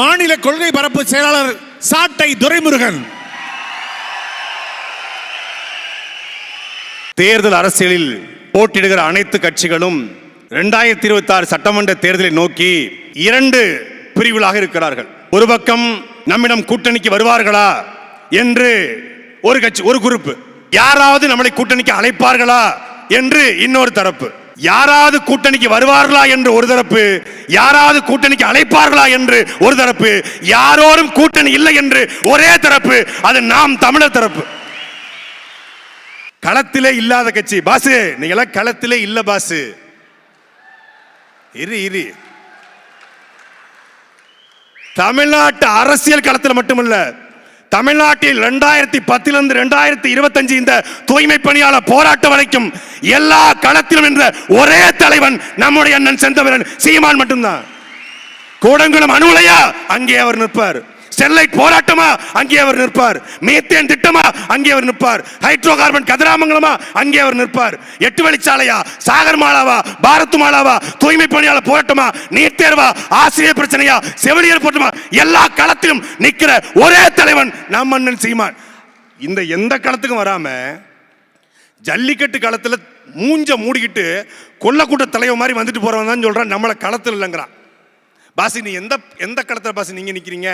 மாநில கொள்கை பரப்பு செயலாளர் சாட்டை துரைமுருகன். தேர்தல் அரசியலில் போட்டியிடுகிற அனைத்து கட்சிகளும் இரண்டாயிரத்தி இருபத்தி ஆறு சட்டமன்ற தேர்தலை நோக்கி இரண்டு பிரிவுகளாக இருக்கிறார்கள். ஒரு பக்கம் நம்மிடம் கூட்டணிக்கு வருவார்களா என்று ஒரு கட்சி ஒரு குரூப் யாராவது நம்மளை கூட்டணிக்கு அழைப்பார்களா என்று இன்னொரு தரப்பு. யாராவது கூட்டணிக்கு வருவார்களா என்று ஒரு தரப்பு யாராவது கூட்டணிக்கு அழைப்பார்களா என்று ஒரு தரப்பு யாரோடும் கூட்டணி இல்லை என்று ஒரே தரப்பு அது நாம் தமிழர் தரப்பு. களத்திலே இல்லாத கட்சி. பாசு நீங்களாம் களத்திலே இல்ல பாசு. இரு இரு. தமிழ்நாட்டு அரசியல் களத்தில் மட்டுமல்ல தமிழ்நாட்டில் ரெண்டாயிரத்தி பத்திலிருந்து ரெண்டாயிரத்தி இருபத்தஞ்சு இந்த தூய்மை பணியாளர் போராட்டம் வரைக்கும் எல்லா களத்திலும் என்ற ஒரே தலைவன் நம்முடைய அண்ணன் செந்தவரன் சீமான் மட்டும்தான். கூடங்குளம் அணுலையா அங்கே அவர் நிற்பார். ஸ்டெர்லைட் போராட்டமா? அங்கே அவர் நிற்பார். மீத்தேன் திட்டமா? அங்கே அவர் நிற்பார். ஹைட்ரோ கார்பன் கதிராமங்கலமா? அங்கே அவர் நிற்பார். எட்டு வழிச்சாலையா? சாகர் மாலாவா? பாரத் மாலாவா? தூய்மை பணியாளர் போராட்டமா? நீட் தேர்வா? ஆசிரியர் பிரச்சனையா? செவிலியர் போராட்டமா? எல்லா களத்திலும் நிற்கிற ஒரே தலைவன் நம் அண்ணன் சீமான். இந்த எந்த களத்துக்கும் வராம ஜல்லிக்கட்டு களத்தில் மூஞ்ச மூடிக்கிட்டு கொல்லக்கூட்ட தலைவர் மாதிரி வந்துட்டு போறவன் தான் சொல்றான். நம்மளை களத்தில் இல்லைங்கிறான். பாசி நீ எந்த எந்த களத்தில் பாசி நீங்கள் நிற்கிறீங்க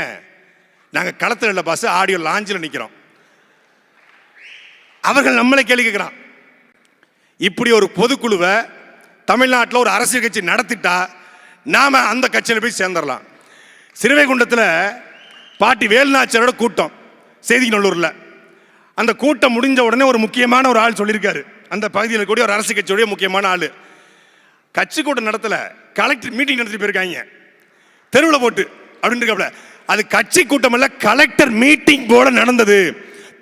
நாங்கள் களத்தில் இல்லை பாஸ் ஆடியோ லாஞ்சில் நிற்கிறோம் அவர்கள் நம்மளை கேள்வி கேட்குறான். இப்படி ஒரு பொதுக்குழுவை தமிழ்நாட்டில் ஒரு அரசியல் கட்சி நடத்திட்டா நாம் அந்த கட்சியில் போய் சேர்ந்துடலாம் சிறுவைகுண்டத்தில் பாட்டி வேலுநாச்சரோட கூட்டம் செய்திநல்லூரில். அந்த கூட்டம் முடிஞ்ச உடனே ஒரு முக்கியமான ஒரு ஆள் சொல்லியிருக்காரு. அந்த பகுதியில் கூடிய ஒரு அரசு கட்சியுடைய முக்கியமான ஆள். கட்சி கூட்டம் நடத்தல கலெக்டர் மீட்டிங் நடத்தி போயிருக்காங்க. தெருவில் போட்டு அப்படின்னு இருக்காப்புல அது கட்சி கூட்டம் அல்ல கலெக்டர் மீட்டிங் போல நடந்தது.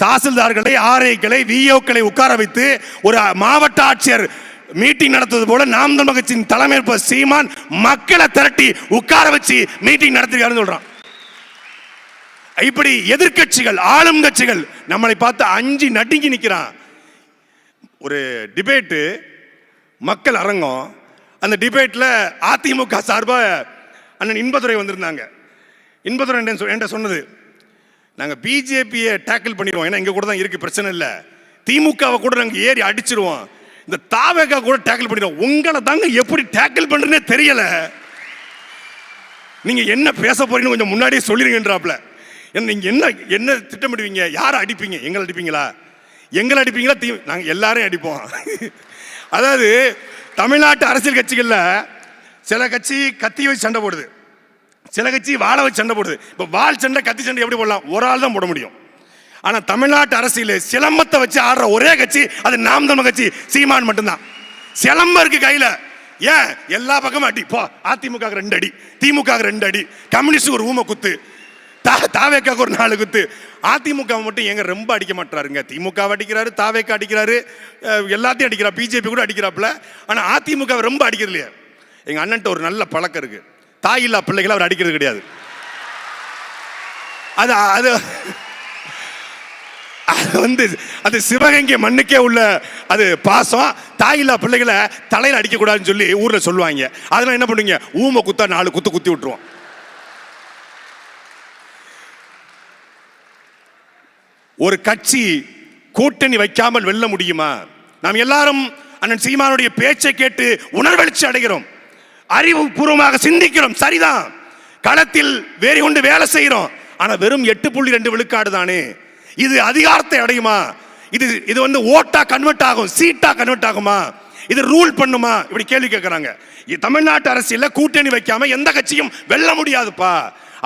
தாசில்தார்களை ஆர்ஐக்களை விஓக்களை உட்கார வைத்து ஒரு மாவட்ட ஆட்சியர் மீட்டிங் நடத்துவது போல நாம் தமிழ் கட்சியின் தலைமை சீமான் மக்களை திரட்டி உட்கார வச்சு மீட்டிங் நடத்திருக்காருன்னு சொல்றான். இப்படி எதிர்க்கட்சிகள் ஆளும் கட்சிகள் நம்மளை பார்த்து அஞ்சு நடுங்கி நிற்கிறான் ஒரு டிபேட்டு மக்கள் அரங்கம். அந்த டிபேட்டில் அதிமுக சார்பாக அண்ணன் இன்பதுரை வந்திருந்தாங்க. இன்பதுரன் என்ன சொ- என்கிட்ட சொன்னது. நாங்கள் பிஜேபியை டேக்கிள் பண்ணிடுவோம். ஏன்னா இங்கே கூட தான் இருக்குது பிரச்சனை இல்லை. திமுகவை கூட நாங்கள் ஏறி அடிச்சிருவோம். இந்த தாவேக்கா கூட டேக்கிள் பண்ணிடுவோம். உங்களை தாங்க எப்படி டேக்கிள் பண்ணுறதுனே தெரியலை. நீங்கள் என்ன பேச போறீங்கன்னு கொஞ்சம் முன்னாடியே சொல்லிருங்கன்றாப்ல. என்ன நீங்கள் என்ன என்ன திட்டமிடுவீங்க? யாரை அடிப்பீங்க? எங்களை அடிப்பீங்களா? எங்களை அடிப்பீங்களா? தீ நாங்கள் எல்லாரையும் அடிப்போம். அதாவது தமிழ்நாட்டு அரசியல் கட்சிகளில் சில கட்சி கத்தி வச்சு சண்டை போடுது. சில கட்சி வாழை வச்சு சண்டை போடுது. இப்போ வாள் சண்டை கத்தி சண்டை எப்படி போடலாம்? ஒரு ஆள் தான் போட முடியும். ஆனால் தமிழ்நாட்டு அரசியல் சிலம்பத்தை வச்சு ஆடுற ஒரே கட்சி அது நாம் தமிழ் கட்சி சீமான் மட்டும்தான். சிலம்பம் இருக்கு கையில். ஏன்? எல்லா பக்கமும் அடி. போ அதிமுக ரெண்டு அடி திமுக ரெண்டு அடி கம்யூனிஸ்ட் ஒரு ஊமை குத்து தா தாவேக்காக்கு ஒரு நாலு குத்து. அதிமுக மட்டும் எங்க ரொம்ப அடிக்க மாட்டாருங்க திமுக அடிக்கிறாரு தாவேக்கா அடிக்கிறாரு எல்லாத்தையும் அடிக்கிறார் பிஜேபி கூட அடிக்கிறாப்புல. ஆனால் அதிமுக ரொம்ப அடிக்கிறது இல்லையா. எங்கள் அண்ணன்ட்ட ஒரு நல்ல பழக்கம் இருக்குது தாயில்லா பிள்ளைகளை அவர் அடிக்கிறது கிடையாது. அது அது அது வந்து அது சிவகங்கை மண்ணுக்கே உள்ள அது பாசம். தாயில்லா பிள்ளைகளை தலையில் அடிக்கக்கூடாதுன்னு சொல்லி ஊரில் சொல்லுவாங்க. அதெல்லாம் என்ன பண்ணுவீங்க? ஊமை குத்தா நாலு குத்து குத்தி விட்டுருவோம். ஒரு கட்சி கூட்டணி வைக்காமல் வெல்ல முடியுமா? நாம் எல்லாரும் அண்ணன் சீமானுடைய பேச்சை கேட்டு உணர்வெழுச்சி அடைகிறோம். அறிவுபூர்வமாக சிந்திக்கிறோம். சரிதான். களத்தில் வேறு கொண்டு வேலை செய்கிறோம். ஆனால் வெறும் எட்டு புள்ளி ரெண்டு விழுக்காடு தானே. இது அதிகாரத்தை அடையுமா? இது இது வந்து ஓட்டா கன்வெர்ட் ஆகும் சீட்டா கன்வெர்ட் ஆகுமா? இது ரூல் பண்ணுமா? இப்படி கேள்வி கேட்குறாங்க தமிழ்நாட்டு அரசியலில் கூட்டணி வைக்காம எந்த கட்சியும் வெல்ல முடியாதுப்பா.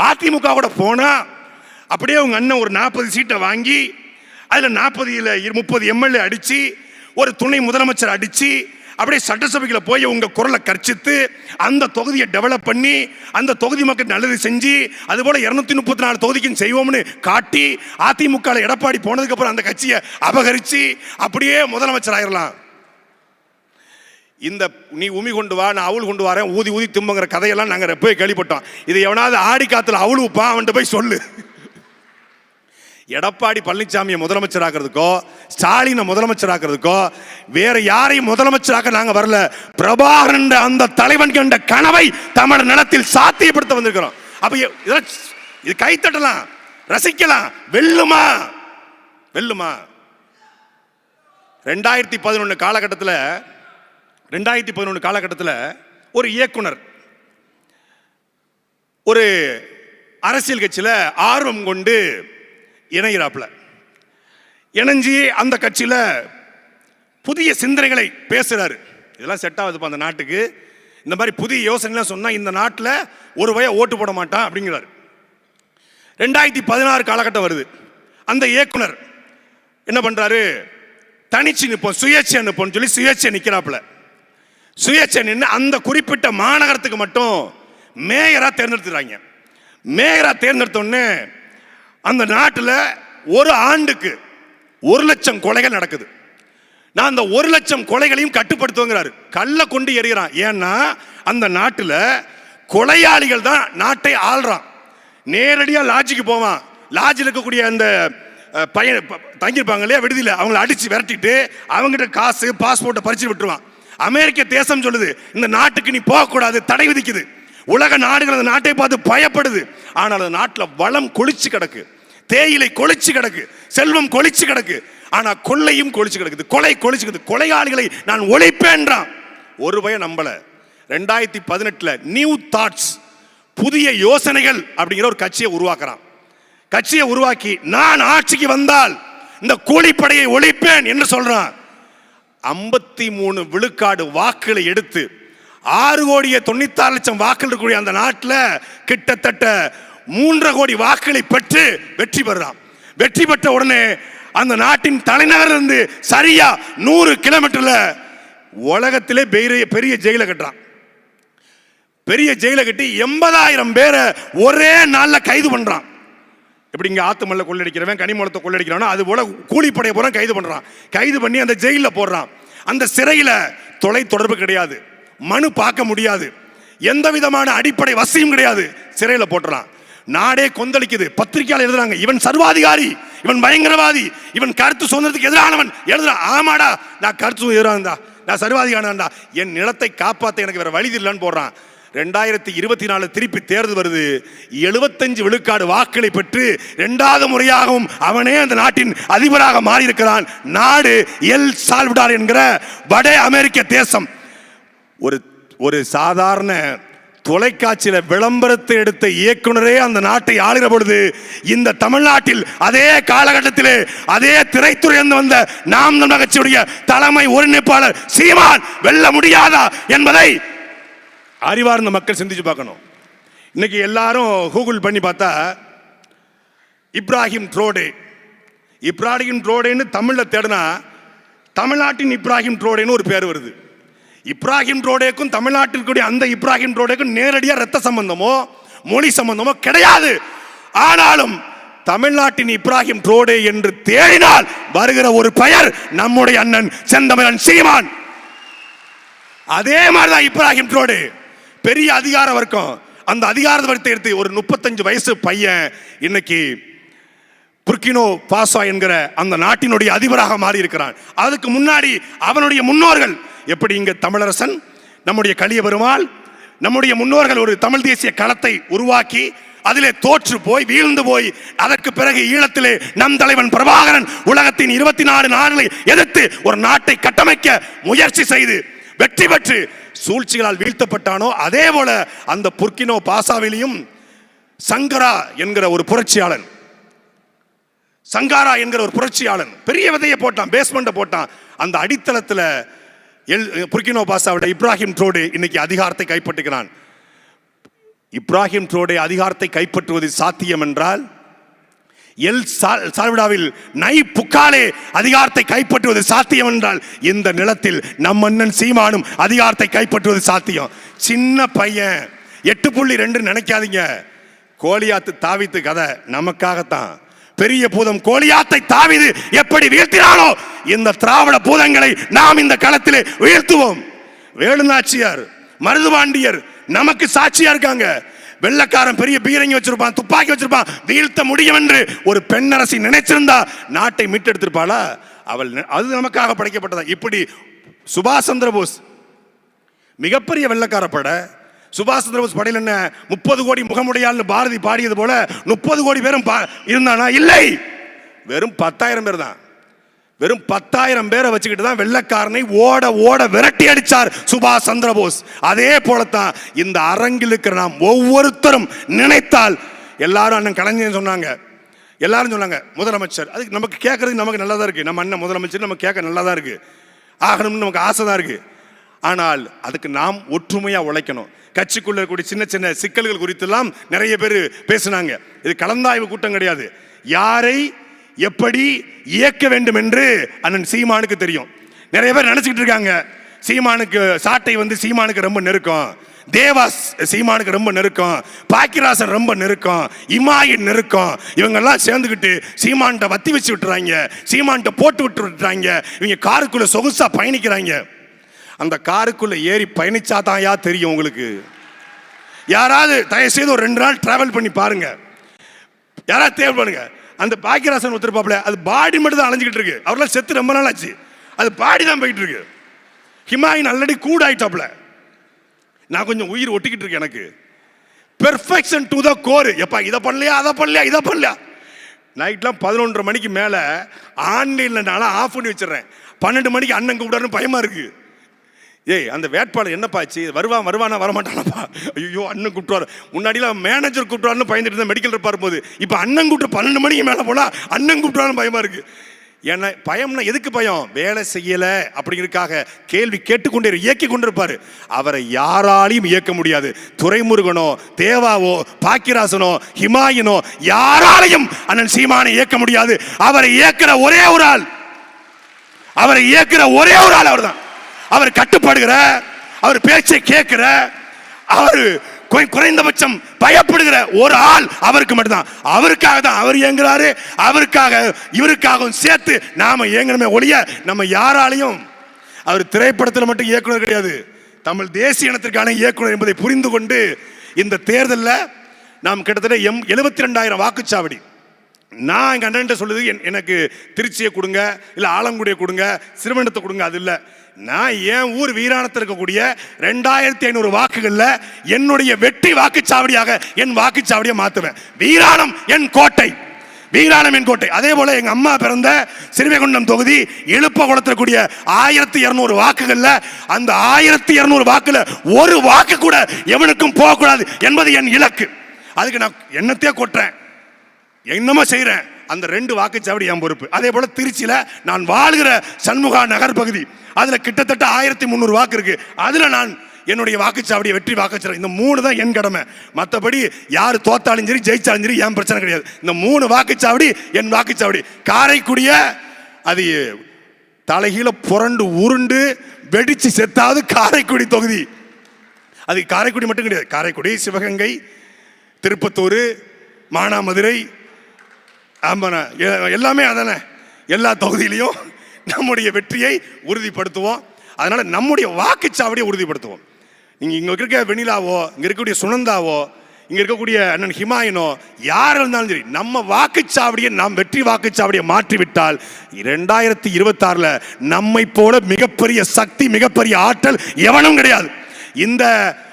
அதிமுக கூட போனா அப்படியே உங்க அண்ணன் ஒரு நாற்பது சீட்டை வாங்கி அதில் நாற்பது முப்பது எம்எல்ஏ அடிச்சு ஒரு துணை முதலமைச்சர் அடிச்சு அப்படியே சட்டசபைக்குள்ள போய் உங்க குரலை கர்ச்சித்து அந்த தொகுதியை டெவலப் பண்ணி அந்த தொகுதி மக்கள் நல்லது செஞ்சு அது போல இருநூத்தி முப்பத்தி நாலு தொகுதிக்கும் செய்வோம்னு காட்டி அதிமுக எடப்பாடி போனதுக்கு அப்புறம் அந்த கட்சியை அபகரிச்சு அப்படியே முதலமைச்சர் ஆயிரலாம் இந்த நீ உமி கொண்டு வா நான் அவள் கொண்டு வரேன் ஊதி ஊதி தும்புங்கிற கதையெல்லாம் நாங்கள் போய் கேள்விப்பட்டோம். இது எவனாவது ஆடி காத்துல அவள் அவன்கிட்ட போய் சொல்லு. எடப்பாடி பழனிசாமியை முதலமைச்சராக்குறதுக்கோ ஸ்டாலினை முதலமைச்சராக்கிறதுக்கோ வேற யாரையும் முதலமைச்சராக்க நாங்கள் வரல. பிரபாகரன் அந்த தலைவன் கண்ட கனவை தமிழ் நிலத்தில் சாத்தியப்படுத்த வந்திருக்கிறோம். அப்ப இது கை தட்டலாம் ரசிக்கலாம். வெல்லுமா? வெல்லுமா? ரெண்டாயிரத்தி பதினொன்று காலகட்டத்தில் ரெண்டாயிரத்தி பதினொன்று காலகட்டத்தில் ஒரு இயக்குனர் ஒரு அரசியல் கட்சியில் ஆர்வம் கொண்டு இணைகிறாப்புல இணைஞ்சி அந்த கட்சியில் புதிய சிந்தனைகளை பேசுகிறாரு இதெல்லாம் செட் ஆகுதுப்பா அந்த நாட்டுக்கு. இந்த மாதிரி புதிய யோசனைலாம் சொன்னால் இந்த நாட்டில் ஒரு வய ஓட்டு போட மாட்டான் அப்படிங்கிறாரு. ரெண்டாயிரத்தி பதினாறு காலகட்டம் வருது. அந்த இயக்குனர் என்ன பண்ணுறாரு தனிச்சு நிற்போம் சுயேட்சை நிற்போம்னு சொல்லி சுயேட்சை நிற்கிறாப்புல சுயேட்சை நின்று அந்த குறிப்பிட்ட மாநகரத்துக்கு மட்டும் மேயராக தேர்ந்தெடுத்துறாங்க மேயராக தேர்ந்தெடுத்தோடனே அந்த நாட்டில் ஒரு ஆண்டுக்கு ஒரு லட்சம் கொலைகள் நடக்குது. நான் அந்த ஒரு லட்சம் கொலைகளையும் கட்டுப்படுத்துவங்கிறாரு. கல்லை கொண்டு எறிகிறான். ஏன்னா அந்த நாட்டில் கொலையாளிகள் தான் நாட்டை ஆள்றான். நேரடியாக லாட்ஜுக்கு போவான். லாட்ஜில் இருக்கக்கூடிய அந்த பையன் தங்கியிருப்பாங்க இல்லையா விடுதியில் அவங்கள அடித்து விரட்டிட்டு அவங்ககிட்ட காசு பாஸ்போர்ட்டை பறிச்சு விட்டுருவான். அமெரிக்க தேசம் சொல்லுது இந்த நாட்டுக்கு நீ போகக்கூடாது தடை விதிக்குது. உலக நாடுகள் அந்த நாட்டை பார்த்து பயப்படுது. ஆனால் அந்த நாட்டில் வளம் கொளிச்சு கிடக்கு. தேயிலை கொளிச்சு கிடக்கு செல்வம் கொளிச்சு கிடக்கு. ஆனா கொள்ளையும் கொளிச்சு கிடக்குது. கொலை கொளிச்சு கிடக்குது. கொலையாளிகளை நான் ஒழிப்பேன்றான். ஒரு பய நம்பல. ரெண்டாயிரத்தி பதினெட்டுல நியூ தாட்ஸ் புதிய யோசனைகள் அப்படிங்கிற ஒரு கட்சியை உருவாக்குறான். கட்சியை உருவாக்கி நான் ஆட்சிக்கு வந்தால் இந்த கூலிப்படையை ஒழிப்பேன் என்று சொல்றான். ஐம்பத்தி மூணு விழுக்காடு வாக்குகளை எடுத்து ஆறு கோடியே தொண்ணூத்தாறு லட்சம் வாக்கள் இருக்கக்கூடிய அந்த நாட்டில் கிட்டத்தட்ட மூன்றரை கோடி வாக்குகளை பெற்று வெற்றி பெறுறான். வெற்றி பெற்ற உடனே அந்த நாட்டின் தலைநகர் இருந்து சரியா நூறு கிலோமீட்டர்ல உலகத்திலே பெரிய பெரிய ஜெயில கட்டுறான். பெரிய ஜெயில கட்டி எண்பதாயிரம் பேரை ஒரே நாளில் கைது பண்றான். எப்படி இங்க ஆத்துமல்ல கொள்ளடிக்கிறவன் கனிமூலத்தை கொள்ளடிக்கிறானோ அது போல கூலிப்படைய பூரா கைது பண்றான். கைது பண்ணி அந்த ஜெயில போடுறான். அந்த சிறையில தொலை தொடர்பு கிடையாது. மனு பார்க்க முடியாது. எந்த விதமான அடிப்படை வசதியும் கிடையாது. சிறையில போட்டுறான். நாடே கொந்தளிக்குது. பத்திரிகையாளர் எழுதுறாங்க. இவன் சர்வாதிகாரி இவன் பயங்கரவாதி இவன் கருத்து சுதந்திரத்துக்கு எதிரானவன். எழுதுறான் ஆமாடா நான் கருத்து எதிரானதா நான் சர்வாதிகாரன்டா என் நிலத்தை காப்பாற்ற எனக்கு வேற வழி இல்லைன்னு போடுறான். ரெண்டாயிரத்தி இருபத்தி நாலு திருப்பி தேர்தல் வருது. எழுபத்தஞ்சு விழுக்காடு வாக்களை பெற்று ரெண்டாவது முறையாகவும் அவனே அந்த நாட்டின் அதிபராக மாறியிருக்கிறான். நாடு எல் சால்விடார் என்கிற வட அமெரிக்க தேசம். ஒரு ஒரு சாதாரண தொலைக்காட்சியில் விளம்பரத்தை எடுத்த இயக்குனரே அந்த நாட்டை ஆளுகிற பொழுது இந்த தமிழ்நாட்டில் அதே காலகட்டத்திலே அதே திரைத்துறையிலிருந்து வந்த நாம் தமிழர் கட்சியுடைய தலைமை ஒருங்கிணைப்பாளர் சீமான் வெல்ல முடியாதா என்பதை அறிவார்ந்த மக்கள் சிந்திச்சு பார்க்கணும். இன்னைக்கு எல்லாரும் கூகுள் பண்ணி பார்த்தா இப்ராஹிம் ட்ரோடே. இப்ராஹிம் ட்ரோடேன்னு தமிழில் தேடினா தமிழ்நாட்டின் இப்ராஹிம் ட்ரோடேன்னு ஒரு பேர் வருது. இப்ராஹிம் ரோடேக்கும் தமிழ்நாட்டிற்குரிய அந்த இப்ராஹிம் ரோடேக்கும் நேரடியாக ரத்த சம்பந்தமோ மொழி சம்பந்தமோ கிடையாது. ஆனாலும் தமிழ்நாட்டின் இப்ராஹிம் ரோடே என்று தேடினால் வருகிற ஒரு பெயர் நம்முடைய அண்ணன் செந்தமிழன் சீமான். அதே மாதிரிதான் இப்ராஹிம் ரோடே. பெரிய அதிகார வர்க்கம். அந்த அதிகார வர்க்கத்தை எடுத்து ஒரு முப்பத்தஞ்சு வயசு பையன் இன்னைக்கு புர்கினோ பாசா என்கிற அந்த நாட்டினுடைய அதிபராக மாறி இருக்கிறான் அதுக்கு முன்னாடி அவனுடைய முன்னோர்கள். எப்படி இங்க தமிழரசன் நம்முடைய கலிய பெருமாள் நம்முடைய முன்னோர்கள் ஒரு தமிழ் தேசிய களத்தை உருவாக்கி அதிலே தோற்று போய் வீழ்ந்து போய் அதற்கு பிறகு ஈழத்திலே நம் தலைவன் பிரபாகரன் உலகத்தின் இருபத்தி நாலு நாடுகளை எதிர்த்து ஒரு நாட்டை கட்டமைக்க முயற்சி செய்து வெற்றி பெற்று சூழ்ச்சிகளால் வீழ்த்தப்பட்டானோ அதே போல அந்த புர்கினோ பாசாவிலையும் சங்கரா என்கிற ஒரு புரட்சியாளன். சங்காரா என்கிற ஒரு புரட்சியாளன் பெரிய விதையை போட்டான் பேஸ்மெண்ட்டை போட்டான். அந்த அடித்தளத்தில் எல் புர்கினோ பாசாவோட இப்ராஹிம் ட்ரோடு இன்னைக்கு அதிகாரத்தை கைப்பற்றுகிறான். இப்ராஹிம் ட்ரோடே அதிகாரத்தை கைப்பற்றுவது சாத்தியம் என்றால் எல் சால் சால்விடாவில் நை புக்காலே அதிகாரத்தை கைப்பற்றுவது சாத்தியம் என்றால் இந்த நிலத்தில் நம் அண்ணன் சீமானும் அதிகாரத்தை கைப்பற்றுவது சாத்தியம். சின்ன பையன் எட்டு புள்ளி ரெண்டு நினைக்காதீங்க. கோலியாத்து தாவித்து கதை நமக்காகத்தான். பெரிய பூதம் கோலியாத்தை தாவிது எப்படி வீழ்த்தினானோ இந்த திராவிட பூதங்களை நாம் இந்த களத்திலே வீழ்த்துவோம். வேலுநாச்சியார் மருதுபாண்டியர் நமக்கு சாட்சியா இருக்காங்க. வெள்ளக்காரன் பெரிய பீரங்கி வச்சிருப்பான் துப்பாக்கி வச்சிருப்பான் வீழ்த்த முடியும் என்று ஒரு பெண்ணரசி நினைச்சிருந்தா நாட்டை மீட்டெடுத்திருப்பாளா? அவள் அது நமக்காக படைக்கப்பட்டதா? இப்படி சுபாஷ் சந்திர போஸ் மிகப்பெரிய வெள்ளக்கார படை சுபாஷ் சந்திரபோஸ் படையில் என்ன முப்பது கோடி முகமுடையாள்னு பாரதி பாடியது போல முப்பது கோடி பேரும் பா- இருந்தானா? இல்லை. வெறும் பத்தாயிரம் பேர் தான். வெறும் பத்தாயிரம் பேரை வச்சுக்கிட்டு தான் வெள்ளக்காரனை ஓட ஓட விரட்டி அடிச்சார் சுபாஷ் சந்திரபோஸ். அதே போலத்தான் இந்த அரங்கில் இருக்கிற நாம் ஒவ்வொருத்தரும் நினைத்தால் எல்லாரும் அண்ணன் கலைஞர் சொன்னாங்க. எல்லாரும் சொன்னாங்க முதலமைச்சர். அதுக்கு நமக்கு கேட்கறதுக்கு நமக்கு நல்லா தான் இருக்கு. நம்ம அண்ணன் முதலமைச்சர் நமக்கு கேட்க நல்லா தான் இருக்கு. ஆகணும்னு நமக்கு ஆசை தான் இருக்கு. ஆனால் அதுக்கு நாம் ஒற்றுமையாக உழைக்கணும். கட்சிக்குள்ள இருக்கக்கூடிய சின்ன சின்ன சிக்கல்கள் குறித்தெல்லாம் நிறைய பேர் பேசினாங்க. இது கலந்தாய்வு கூட்டம் கிடையாது. யாரை எப்படி இயக்க வேண்டும் என்று அண்ணன் சீமானுக்கு தெரியும். நிறைய பேர் நினச்சிக்கிட்டு இருக்காங்க. சீமானுக்கு சாட்டை வந்து சீமானுக்கு ரொம்ப நெருக்கம். தேவாஸ் சீமானுக்கு ரொம்ப நெருக்கம். பாக்கிராசன் ரொம்ப நெருக்கம். இமாயின் நெருக்கம். இவங்கெல்லாம் சேர்ந்துக்கிட்டு சீமான்கிட்ட வத்தி வச்சு விட்டுறாங்க. சீமான்கிட்ட போட்டு விட்டு விட்டுறாங்க. இவங்க காருக்குள்ளே சொகுசாக பயணிக்கிறாங்க. அந்த காருக்குள்ளே ஏறி பயணிச்சாதான் யா தெரியும் உங்களுக்கு. யாராவது தயவுசெய்து ஒரு ரெண்டு நாள் டிராவல் பண்ணி பாருங்க. யாராவது தேவை பண்ணுங்க. அந்த பாக்கியராசன் ஒருத்தருப்பாப்ல அது பாடி மட்டும் தான் அலைஞ்சிக்கிட்டு இருக்கு. அவரெல்லாம் செத்து ரொம்ப நாள் ஆச்சு. அது பாடி தான் போயிட்டு இருக்கு. ஹிமாயின் ஆல்ரெடி கூட ஆயிட்டாப்புல நான் கொஞ்சம் உயிர் ஒட்டிக்கிட்டு இருக்கேன் எனக்கு. பெர்ஃபெக்ஷன் டு த கோர் எப்பா இதை பண்ணலையா அதை பண்ணலையா இதை பண்ணலையா? நைட்லாம் பதினொன்றரை மணிக்கு மேலே ஆன்லைனில் நானும் ஆஃப் பண்ணி வச்சிடுறேன். பன்னெண்டு மணிக்கு அண்ணன் கூப்பிடாருன்னு பயமாக இருக்குது ஏய் அந்த வேட்பாளர் என்னப்பா ஆச்சு? வருவான் வருவானா வரமாட்டானப்பா? ஐயோ அண்ணன் கூப்பிட்டுவார் முன்னாடிலாம் மேனேஜர் கூப்பிட்டுவாருன்னு பயந்துட்டு இருந்தேன் மெடிக்கல் இருப்பார் போது இப்போ அண்ணன் கூப்பிட்டு பன்னெண்டு மணிக்கு மேலே போனால் அண்ணன் கூப்பிட்டுவாருன்னு பயமாக இருக்கு. ஏன்னா பயம்னா எதுக்கு பயம்? வேலை செய்யலை அப்படிங்கிறதுக்காக கேள்வி கேட்டுக்கொண்டே இயக்கி கொண்டிருப்பார். அவரை யாராலையும் இயக்க முடியாது. துரைமுருகனோ தேவாவோ பாக்கிராசனோ ஹிமாயினோ யாராலையும் அண்ணன் சீமானை இயக்க முடியாது. அவரை இயக்கிற ஒரே ஒரு ஆள். அவரை இயக்கிற ஒரே ஒரு ஆள் அவர்தான். அவர் கட்டுப்படுகிற அவர் பேச்சை கேட்கிற அவர் குறைந்தபட்சம் பயப்படுகிற ஒரு ஆள் அவருக்கு மட்டும்தான். அவருக்காக தான் அவர் இயங்குறாரு. அவருக்காக இவருக்காகவும் சேர்த்து நாம இயங்கணுமே ஒழிய நம்ம யாராலையும் அவர் திரைப்படத்தில் மட்டும் இயக்குனர் கிடையாது. தமிழ் தேசிய இனத்திற்கான இயக்குனர் என்பதை புரிந்து கொண்டு இந்த தேர்தலில் நாம் கிட்டத்தட்ட எம் எழுபத்தி ரெண்டாயிரம் வாக்குச்சாவடி. நான் எங்கள் அண்ணன்ட்ட சொல்லுது என்- எனக்கு திருச்சியை கொடுங்க இல்லை ஆலங்குடியை கொடுங்க சிறுவனத்தை கொடுங்க அது இல்லை. நான் என் ஊர் வீராணத்தில் இருக்கக்கூடிய ரெண்டாயிரத்தி ஐநூறு வாக்குகளில் என்னுடைய வெற்றி வாக்குச்சாவடியாக என் வாக்குச்சாவடியை மாற்றுவேன் வீராணம் என் கோட்டை. வீராணம் என் கோட்டை. அதே போல எங்க அம்மா பிறந்த சிறுவைகுண்டம் தொகுதி இழுப்ப குளத்திற்குரிய ஆயிரத்தி இருநூறு வாக்குகள்ல அந்த ஆயிரத்தி இருநூறு வாக்குல ஒரு வாக்கு கூட எவனுக்கும் போகக்கூடாது என்பது என் இலக்கு. அதுக்கு நான் என்னத்தையே கொட்டுறேன். என்னமோ செய்கிறேன் அந்த ரெண்டு வாக்குச்சாவடி என் பொறுப்பு. அதே போல திருச்சியில நான் வாழ்கிற சண்முகா நகர் பகுதி. அதுல கிட்டத்தட்ட ஆயிரத்தி முந்நூறு வாக்கு இருக்கு. அதுல நான் என்னுடைய வாக்குச்சாவடியை வெற்றி வாக்குச்சாவடி. இந்த மூணு தான் என் கடமை. மற்றபடி யார் தோத்தாலும் சரி ஜெயிச்சாலும் சரி என் பிரச்சனை கிடையாது. இந்த மூணு வாக்குச்சாவடி என் வாக்குச்சாவடி. காரைக்குடிய அது தலைகீழ புரண்டு உருண்டு வெடிச்சு செத்தாவது காரைக்குடி தொகுதி. அது காரைக்குடி மட்டும் கிடையாது. காரைக்குடி சிவகங்கை திருப்பத்தூர் மானாமதுரை ஆமாண்ணா. எல்லாமே அதானே. எல்லா தொகுதியிலையும் நம்முடைய வெற்றியை உறுதிப்படுத்துவோம். அதனால் நம்முடைய வாக்குச்சாவடியை உறுதிப்படுத்துவோம். நீங்கள் இங்கே இருக்க வெணிலாவோ இங்கே இருக்கக்கூடிய சுனந்தாவோ இங்கே இருக்கக்கூடிய அண்ணன் ஹிமாயனோ யார் இருந்தாலும் சரி நம்ம வாக்குச்சாவடியை நாம் வெற்றி வாக்குச்சாவடியை மாற்றிவிட்டால் இரண்டாயிரத்தி இருபத்தாறில் நம்மை போல மிகப்பெரிய சக்தி மிகப்பெரிய ஆற்றல் எவனும் கிடையாது. இந்த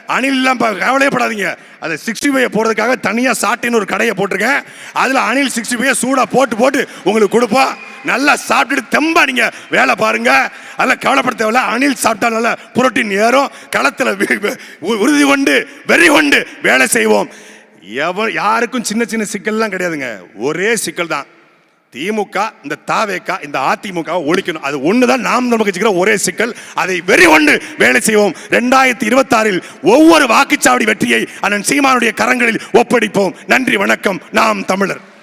அணில்லாம் ப- கவலையப்படாதீங்க. அதை சிக்ஸ்டி ஃபைவ் போடுறதுக்காக தனியாக சாட்டின்னு ஒரு கடையை போட்டிருக்கேன். அதில் அணில் சிக்ஸ்டி ஃபைவ் சூடாக போட்டு போட்டு உங்களுக்கு கொடுப்போம் நல்லா சாப்பிட்டுட்டு தெம்பா நீங்கள் வேலை பாருங்க. அதெல்லாம் கவலைப்பட தேவையில்ல அணில் சாப்பிட்டா நல்லா புரோட்டீன் ஏறும். களத்தில் உறுதி கொண்டு வெறி கொண்டு வேலை செய்வோம். எவ யாருக்கும் சின்ன சின்ன சிக்கல்லாம் கிடையாதுங்க. ஒரே சிக்கல் தான் திமுக இந்த தாவேக்கா இந்த அதிமுக ஒழிக்கணும். அது ஒன்று தான் நாம் நமக்கு வச்சுக்கிற ஒரே சிக்கல். அதை வெறி ஒன்று வேலை செய்வோம். ரெண்டாயிரத்தி இருபத்தாறில் ஒவ்வொரு வாக்குச்சாவடி வெற்றியை அண்ணன் சீமானுடைய கரங்களில் ஒப்படைப்போம். நன்றி வணக்கம். நாம் தமிழர்.